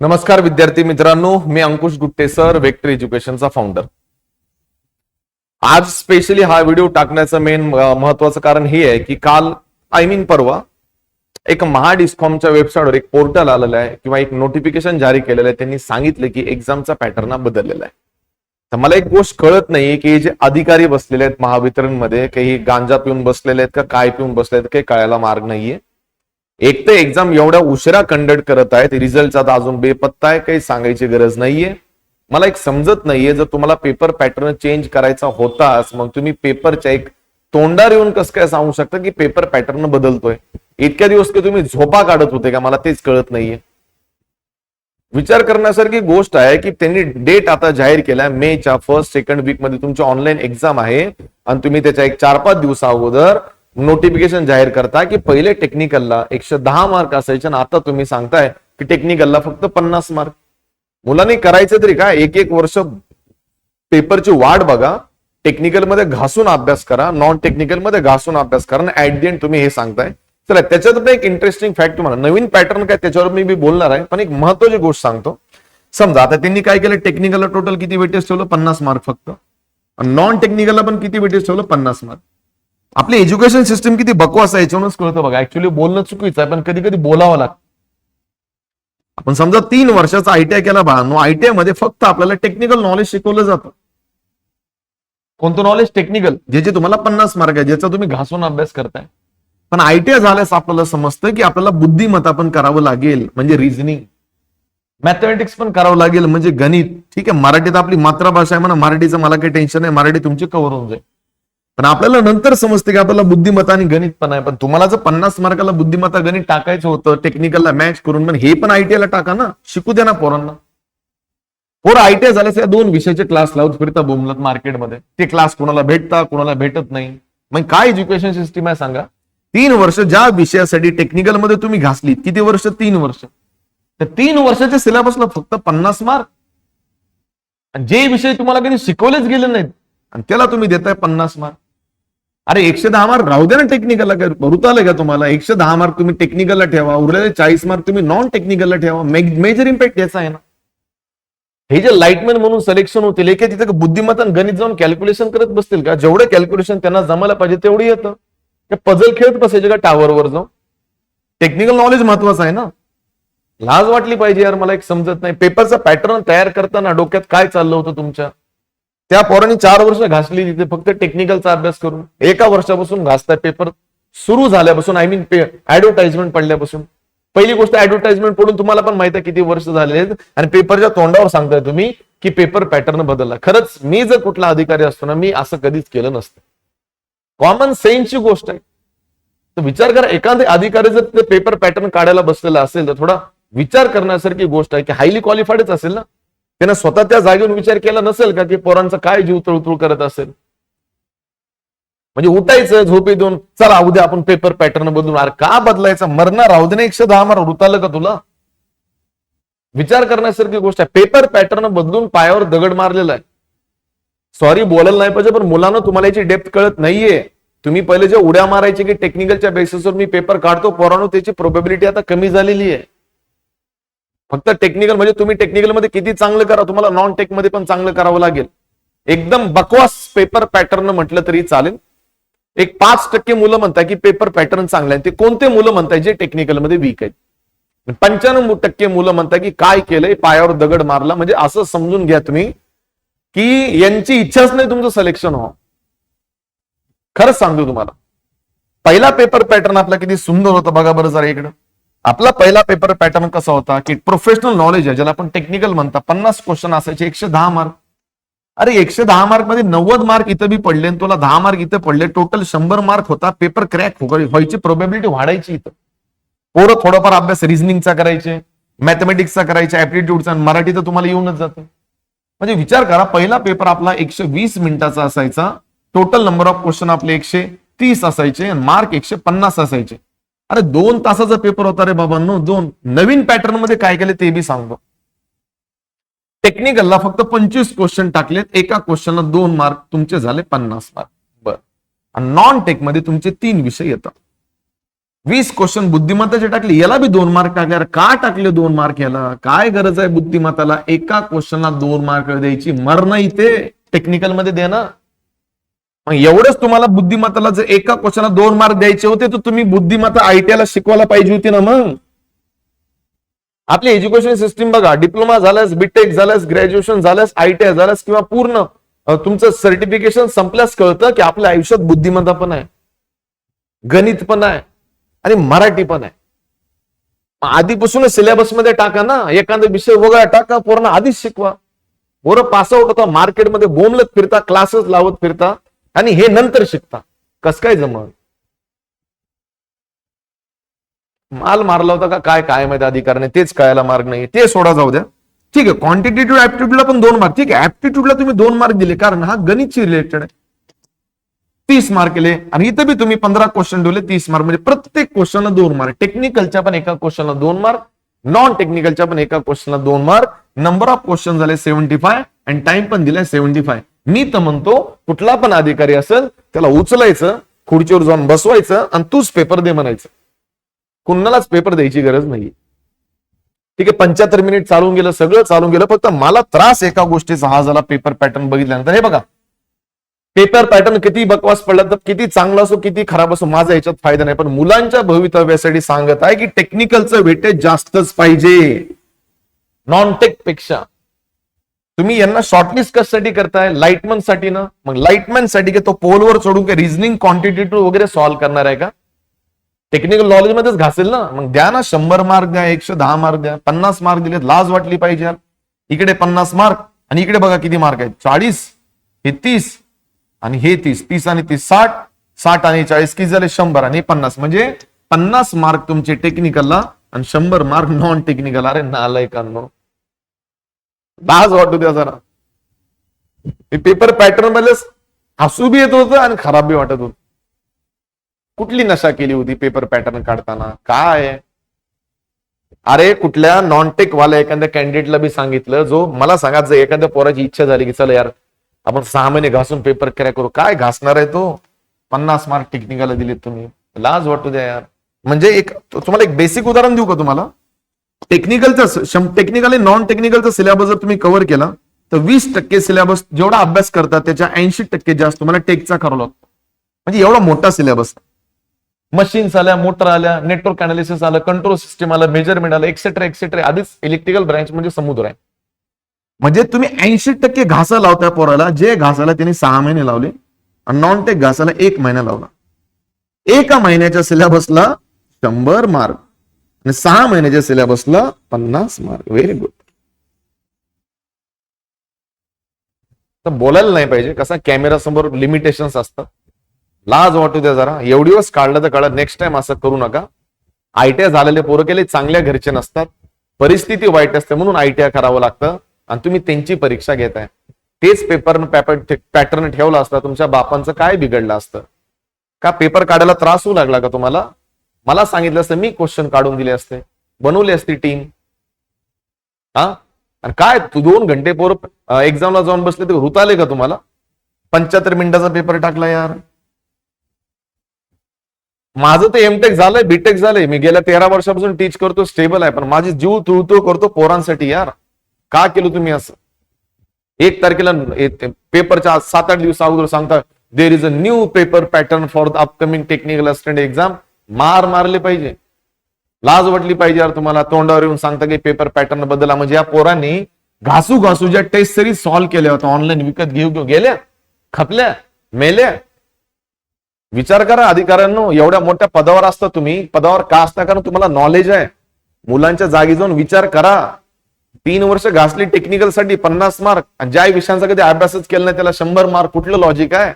नमस्कार विद्यार्थी मित्रांनो मी अंकुश गुट्टे सर वेक्टर एज्युकेशनचा फाउंडर आज स्पेशली हा व्हिडिओ टाकण्याचं मेन महत्वाचं कारण हे आहे की काल आय मीन परवा एक महाडिस्कॉमच्या वेबसाईटवर एक पोर्टल आलेलं आहे किंवा एक नोटिफिकेशन जारी केलेलं आहे. त्यांनी सांगितलं की एक्झामचा पॅटर्न बदललेला आहे. तर मला एक गोष्ट कळत नाही की जे अधिकारी बसलेले आहेत महावितरणमध्ये काही गांजा पिऊन बसलेले आहेत का काय पिऊन बसले आहेत काही कळायला मार्ग नाहीये. एक तर एक्झाम एवढ्या उशिरा कंडक्ट करत आहेत रिझल्टचा आता अजून बेपत्ता आहे काही सांगायची गरज नाहीये. मला एक समजत नाहीये जर तुम्हाला पेपर पॅटर्न चेंज करायचा होताच मग तुम्ही पेपरच्या एक तोंडार येऊन कसं काय सांगू शकता की पेपर पॅटर्न बदलतोय? इतक्या दिवस की तुम्ही झोपा काढत होते का? मला तेच कळत नाहीये. विचार करण्यासारखी गोष्ट आहे की त्यांनी डेट आता जाहीर केलाय मेच्या फर्स्ट सेकंड वीकमध्ये तुमची ऑनलाईन एक्झाम आहे आणि तुम्ही त्याच्या एक चार पाच दिवसा अगोदर नोटिफिकेशन जाहीर करता की पहिले टेक्निकलला एकशे दहा मार्क असायचे आणि आता तुम्ही सांगताय की टेक्निकलला फक्त पन्नास मार्क मुलांनी करायचं तरी काय? एक एक वर्ष पेपरची वाट बघा. टेक्निकलमध्ये घासून अभ्यास करा. नॉन टेक्निकलमध्ये घासून अभ्यास करा. आणि ऍट दी एंड तुम्ही हे सांगताय. चला त्याच्यात पण एक इंटरेस्टिंग फॅक्ट तुम्हाला. नवीन पॅटर्न काय? त्याच्यावर मी बी बोलणार आहे. पण एक महत्वाची गोष्ट सांगतो. समजा आता त्यांनी काय केलं? टेक्निकलला टोटल किती वेटेज ठेवलं? पन्नास मार्क फक्त. नॉन टेक्निकलला पण किती वेटेज ठेवलं? पन्नास मार्क आपली एज्युकेशन सिस्टम किती बकवास आहे याच्यावरूनच कळतं बघा. ऍक्च्युली बोलणं चुकीचं आहे पण कधी कधी बोलावं लागतं. आपण समजा तीन वर्षाचा आयटीआय केला बाळांनो आयटीआयमध्ये फक्त आपल्याला टेक्निकल नॉलेज शिकवलं जातं. कोणतं नॉलेज टेक्निकल जे जे तुम्हाला पन्नास मार्क आहे ज्याचा तुम्ही घासून अभ्यास करताय. पण आयटीआय झाल्यास आपल्याला समजतं की आपल्याला बुद्धिमत्ता पण करावं लागेल म्हणजे रिझनिंग मॅथमॅटिक्स पण करावं लागेल म्हणजे गणित. ठीक आहे मराठीत आपली मातृभाषा आहे म्हणा मराठीचं मला काही टेन्शन नाही मराठी तुमची कव्हर होऊन जाईल. पण आपल्याला नंतर समजते की आपल्याला बुद्धिमत्ता आणि गणित पण आहे. पण तुम्हाला जर पन्नास मार्काला बुद्धिमत्ता गणित टाकायचं होतं टेक्निकलला मॅच करून पण हे पण आयटीआय ला टाका ना. शिकू द्या ना पोरांना. पोर आयटीआय झाल्यास या दोन विषयाचे क्लास लावत फिरता बोमलत मार्केटमध्ये. ते क्लास कोणाला भेटता कोणाला भेटत नाही. मग काय एज्युकेशन सिस्टीम आहे सांगा. तीन वर्ष ज्या विषयासाठी टेक्निकलमध्ये तुम्ही घासली किती वर्ष? तीन वर्ष. तर तीन वर्षाच्या सिलेबसला फक्त पन्नास मार्क आणि जे विषय तुम्हाला कधी शिकवलेच गेले नाहीत आणि त्याला तुम्ही देताय पन्नास मार्क अरे एकशे दहा मार्क राहू द्या ना टेक्निकलला काय भरूत आलं का तुम्हाला? एकशे दहा मार्क तुम्ही टेक्निकलला ठेवा उरलेले चाळीस मार्क तुम्ही नॉन टेक्निकलला ठेवा. मेजर इम्पॅक्ट याचा आहे ना. हे जे लाईटमॅन म्हणून सिलेक्शन होतील एका तिथे बुद्धिमत्ता गणित जाऊन कॅल्क्युलेशन करत बसतील का? जेवढे कॅल्क्युलेशन त्यांना जमायला पाहिजे तेवढी येतं. पझल खेळत बसायचे का टावरवर जाऊन? टेक्निकल नॉलेज महत्वाचं आहे ना. लाज वाटली पाहिजे यार मला एक समजत नाही. पेपरचा पॅटर्न तयार करताना डोक्यात काय चाललं होतं तुमच्या? त्या पोरांनी चार वर्ष घासली तिथे फक्त टेक्निकलचा अभ्यास करून. एका वर्षापासून घासताय पेपर सुरू झाल्यापासून आय मीन ऍडव्हर्टाइजमेंट पडल्यापासून. पहिली गोष्ट ऍडव्हर्टाइजमेंट पडून तुम्हाला पण माहिती आहे किती वर्ष झाले आहेत. आणि पेपरच्या तोंडावर सांगताय तुम्ही की पेपर पॅटर्न बदलला. खरंच मी जर कुठला अधिकारी असतो ना मी असं कधीच केलं नसतं. कॉमन सेन्सची गोष्ट आहे. तर विचार करा एखादे अधिकारी जर ते पेपर पॅटर्न काढायला बसलेला असेल तर थोडा विचार करण्यासारखी गोष्ट आहे की हायली क्वालिफाईडच असेल ना? त्यानं स्वतः त्या जागेवर विचार केला नसेल का की पोरांचा काय जीव तळतुळ करत असेल? म्हणजे उठायचं झोपे देऊन चला उद्या आपण पेपर पॅटर्न बदलून. अरे का बदलायचा? मरणार राहू दे ना एकशे दहा मार उतारलं का तुला? विचार करण्यासारखी गोष्ट आहे. पेपर पॅटर्न बदलून पायावर दगड मारलेला आहे. सॉरी बोलायला नाही पाहिजे पण मुलांना तुम्हाला याची डेप्थ कळत नाहीये. तुम्ही पहिले जे उड्या मारायचे की टेक्निकलच्या बेसिसवर मी पेपर काढतो पोरानो त्याची प्रोबेबिलिटी आता कमी झालेली आहे. फक्त टेक्निकल म्हणजे तुम्ही टेक्निकलमध्ये किती चांगलं करा तुम्हाला नॉन टेकमध्ये पण चांगलं करावं लागेल. एकदम बकवास पेपर पॅटर्न म्हटलं तरी चालेल. एक पाच टक्के मुलं म्हणताय की पेपर पॅटर्न चांगलं आहे. ते कोणते मुलं म्हणताय जे टेक्निकलमध्ये वीक आहेत? पंच्याण्णव टक्के मुलं म्हणताय की काय केलंय पायावर दगड मारला. म्हणजे असं समजून घ्या तुम्ही की यांची इच्छाच नाही तुमचं सिलेक्शन हो खरंच सांगतो तुम्हाला. पहिला पेपर पॅटर्न आपला किती सुंदर होता बघा बरं जरा इकडं. आपला पहिला पेपर पॅटर्न कसा होता की प्रोफेशनल नॉलेज आहे ज्याला आपण टेक्निकल म्हणता पन्नास क्वेश्चन असायचे एकशे दहा मार्क अरे एकशे दहा मार्कमध्ये नव्वद मार्क इथं बी पडले आणि तुला दहा मार्क इथं पडले. टोटल शंभर मार्क होता पेपर क्रॅक हो- व्हायची प्रोबेबिलिटी वाढायची इथं. पोरं थोडाफार अभ्यास रिझनिंगचा करायचे मॅथमॅटिक्सचा करायचे ऍप्टिट्यूडचा मराठी तर तुम्हाला येऊनच जातं. म्हणजे विचार करा पहिला पेपर आपला एकशे वीस मिनिटाचा असायचा. टोटल नंबर ऑफ क्वेश्चन आपले एकशे तीस असायचे मार्क एकशे पन्नास असायचे. अरे दोन तासाचा पेपर होता रे बाबांनो. दोन. नवीन पॅटर्नमध्ये काय केले ते बी सांगतो टेक्निकलला फक्त पंचवीस क्वेश्चन टाकलेत. एका क्वेश्चनला दोन मार्क तुमचे झाले पन्नास मार्क बर. आणि नॉन टेकमध्ये तुमचे तीन विषय येतात. वीस क्वेश्चन बुद्धिमत्ताचे टाकले. याला बी दोन मार्क टाकले. का टाकले दोन मार्क याला? काय गरज आहे बुद्धिमत्ताला? एका क्वेश्चनला दोन मार्क द्यायची. मरण इथे टेक्निकलमध्ये देणं. मग एवढंच तुम्हाला बुद्धिमत्ताला जर एका क्वेश्चनला दोन मार्क द्यायचे होते तर तुम्ही बुद्धिमत्ता आयटीआयला शिकवायला पाहिजे होती ना मग? आपली एज्युकेशन सिस्टीम बघा डिप्लोमा झाल्यास बीटेक झाल्यास ग्रॅज्युएशन झाल्यास आयटीआय झाल्यास किंवा पूर्ण तुमचं सर्टिफिकेशन संपल्यास कळतं की आपल्या आयुष्यात बुद्धिमत्ता पण आहे गणित पण आहे आणि मराठी पण आहे. आधीपासून आधीपासूनच सिलेबसमध्ये टाका ना एखादा विषय वगळा टाका पूर्ण आधीच शिकवा. बरं पास आउट होता मार्केटमध्ये बोमलत फिरता क्लासेस लावत फिरता आणि हे नंतर शिकता. कस काय जमल माल मारला होता का? काय काय माहिती? अधिकाराने तेच कळायला मार्ग नाही ते सोडा जाऊ द्या. ठीक आहे क्वांटिटेटिव्ह ऍप्टिट्यूडला पण दोन मार्क ठीक आहे ऍप्टिट्यूडला तुम्ही दोन मार्क दिले. कारण हा गणितशी रिलेटेड आहे. तीस मार्क केले. आणि इथं बी तुम्ही पंधरा क्वेश्चन ठेवले तीस मार्क म्हणजे प्रत्येक क्वेश्चनला दोन मार्क टेक्निकलच्या पण एका क्वेश्चनला दोन मार्क नॉन टेक्निकलच्या पण एका क्वेश्चनला दोन मार्क नंबर ऑफ क्वेश्चन झाले सेव्हन्टी फाय आणि टाइम पण दिलाय सेव्हन्टी फाय मी तर म्हणतो कुठला पण अधिकारी असेल त्याला उचलायचं खुर्चीवर जाऊन बसवायचं आणि तूच पेपर दे म्हणायचं. कुणालाच पेपर द्यायची गरज नाही ठीक आहे पंच्याहत्तर मिनिट चालून गेलं सगळं चालून गेलं फक्त मला त्रास एका गोष्टीचा हा झाला पेपर पॅटर्न बघितल्यानंतर. हे बघा पेपर पॅटर्न किती बकवास पडला तर किती चांगला असो किती खराब असो माझा याच्यात फायदा नाही. पण मुलांच्या भवितव्यासाठी सांगत आहे की टेक्निकलचं वेटेज जास्तच पाहिजे. नॉन टेकपेक्षा. तुम्ही यांना शॉर्टलिस्ट कशासाठी करताय लाईटमनसाठी ना? मग लाईटमॅनसाठी की तो पोलवर चढून काय रिझनिंग क्वांटिटेटिव्ह वगैरे सॉल्व्ह करणार आहे का? टेक्निकल नॉलेज मध्येच घासेल ना? मग द्या ना शंभर मार्क द्या एकशे दहा मार्क द्या पन्नास मार्क दिले लाज वाटली पाहिजे यार. इकडे पन्नास मार्क आणि इकडे बघा किती मार्क आहेत. चाळीस हे तीस आणि हे तीस तीस आणि तीस साठ साठ आणि चाळीस किती झाले? शंभर आणि पन्नास. म्हणजे पन्नास मार्क तुमचे टेक्निकलला आणि शंभर मार्क नॉन टेक्निकल अरे नालायकांनो. लाज वाटू द्या जरा. पेपर पॅटर्नमध्ये हसू बी येत होतं आणि खराब बी वाटत होत. कुठली नशा केली होती पेपर पॅटर्न काढताना? काय? अरे कुठल्या नॉन टेक वाल्या एखाद्या कॅन्डिडेटला बी सांगितलं जो मला सांगा जर एखाद्या पोराची इच्छा झाली की चला यार आपण सहा महिने घासून पेपर क्रॅक करू. काय घासणार आहे तो? पन्नास मार्क टेक्निकला दिलेत तुम्ही. लाज वाटू द्या यार. म्हणजे एक तुम्हाला एक बेसिक उदाहरण देऊ का तुम्हाला? टेक्निकलचा टेक्निकल आणि नॉन टेक्निकलचा सिलेबस जर तुम्ही कव्हर केला तर वीस टक्के सिलेबस जेवढा अभ्यास करतात त्याच्या ऐंशी टक्के जास्त तुम्हाला टेकचा करावं लागतो म्हणजे एवढा मोठा सिलेबस मशीन्स आल्या मोटर आल्या नेटवर्क अनालिसिस आलं कंट्रोल सिस्टम आलं मेजरमेंट आलं एक्सेट्रा एक्सेट्रा आधीच इलेक्ट्रिकल ब्रँच म्हणजे समुद्र आहे. म्हणजे तुम्ही ऐंशी टक्के घासा लावता पोराला जे घासाला त्यांनी सहा महिने लावले आणि नॉन टेक घासाला एक महिना लावला. एका महिन्याच्या सिलेबसला शंभर मार्क आणि सहा महिन्याच्या सिलेबसला पन्नास मार्क व्हेरी गुड तर बोलायला नाही पाहिजे. कसा कॅमेरा समोर लिमिटेशन्स असतात. लाज वाटू द्या जरा. एवढी वेळेस काढलं तर काढलं नेक्स्ट टाइम असं करू नका. आयटीआय झालेले पोरं केले चांगल्या घरचे नसतात. परिस्थिती वाईट असते म्हणून आयटीआय करावं लागतं. आणि तुम्ही त्यांची परीक्षा घेताय. तेच पेपर पॅटर्न ठेवला असता. तुमच्या बापांचं काय बिघडलं असतं? का पेपर काढायला त्रास होऊ लागला का तुम्हाला? मला सांगितलं असतं मी क्वेश्चन काढून दिले असते. बनवली असती टीम हा? आणि काय तू दोन घंटे पोर एक्झामला जाऊन बसले ते हुताले का तुम्हाला? पंच्याहत्तर मिनिटाचा पेपर टाकला यार. माझं तर एमटेक झालंय बीटेक झालंय. मी गेल्या तेरा वर्षापासून टीच करतो स्टेबल आहे. पण माझी जीव तुळतो करतो पोरांसाठी यार. का केलं तुम्ही असं? एक तारखेला पेपरच्या सात आठ दिवस अगोदर सांगता there is a new paper pattern for the upcoming technical assistant exam मार मारले पाहिजे. लाज वाटली पाहिजे यार तुम्हाला. तोंडावर येऊन सांगता की पेपर पॅटर्न बदला. म्हणजे या पोरांनी घासू घासू ज्या टेस्ट सिरीज सॉल्व्ह केल्या होत्या. ऑनलाईन विकत घेऊ घेऊ गेल्या खपल्या मेल्या. विचार करा अधिकाऱ्यांनो एवढ्या मोठ्या पदावर असता तुम्ही. पदावर का असता? कारण तुम्हाला नॉलेज आहे. मुलांच्या जागी जाऊन विचार करा. तीन वर्ष घासली टेक्निकलसाठी पन्नास मार्क आणि ज्या विषयांचा कधी अभ्यासच केला नाही त्याला शंभर मार्क कुठलं लॉजिक आहे?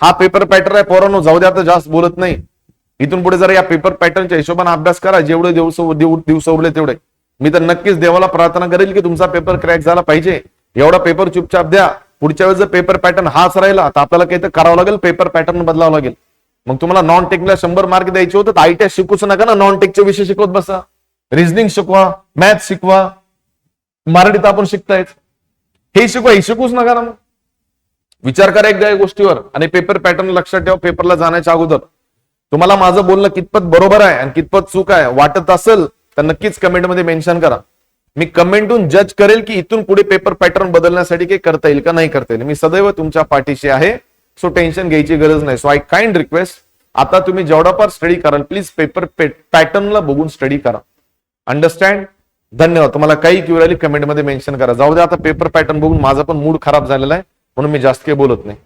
हा पेपर पॅटर्न आहे पोरांनो जाऊ द्या तर जास्त बोलत नाही. इथून पुढे जरा या पेपर पॅटर्नच्या हिशोबाने अभ्यास करा जेवढे दिवस दिवस उरले तेवढे. मी तर नक्कीच देवाला प्रार्थना करेल की तुमचा पेपर क्रॅक झाला पाहिजे. एवढा पेपर चुपचाप द्या. पुढच्या वेळेस जर पेपर पॅटर्न हाच राहिला तर आपल्याला काही तर करावं लागेल पेपर पॅटर्न बदलावं लागेल. मग तुम्हाला नॉन टेकला शंभर मार्क द्यायचे होते तर आयटीआय शिकूच नका ना नॉन टेकचे विषय शिकवत बसा. रिझनिंग शिकवा मॅथ शिकवा. मराठीत आपण शिकतायच हे शिकवा हे शिकूच नका ना मग. विचार करा एकदा या गोष्टीवर आणि पेपर पॅटर्न लक्षात ठेवा पेपरला जाण्याच्या अगोदर. तुम्हाला माझं बोलणं कितपत बरोबर आहे आणि कितपत चूक आहे वाटत असेल तर नक्कीच कमेंटमध्ये मेन्शन करा. मी कमेंटून जज करेल की इथून पुढे पेपर पॅटर्न बदलण्यासाठी काही करता येईल का नाही करता येईल. मी सदैव तुमच्या पाठीशी आहे सो टेन्शन घ्यायची गरज नाही. सो आय काइंड रिक्वेस्ट आता तुम्ही जेवढाफार स्टडी कराल प्लीज पेपर पॅटर्नला बघून स्टडी करा. अंडरस्टँड धन्यवाद. तुम्हाला काही क्युराली कमेंटमध्ये मेन्शन करा. जाऊ द्या आता पेपर पॅटर्न बघून माझा पण मूड खराब झालेला आहे. म्हणून मी जास्त काही बोलत नाही.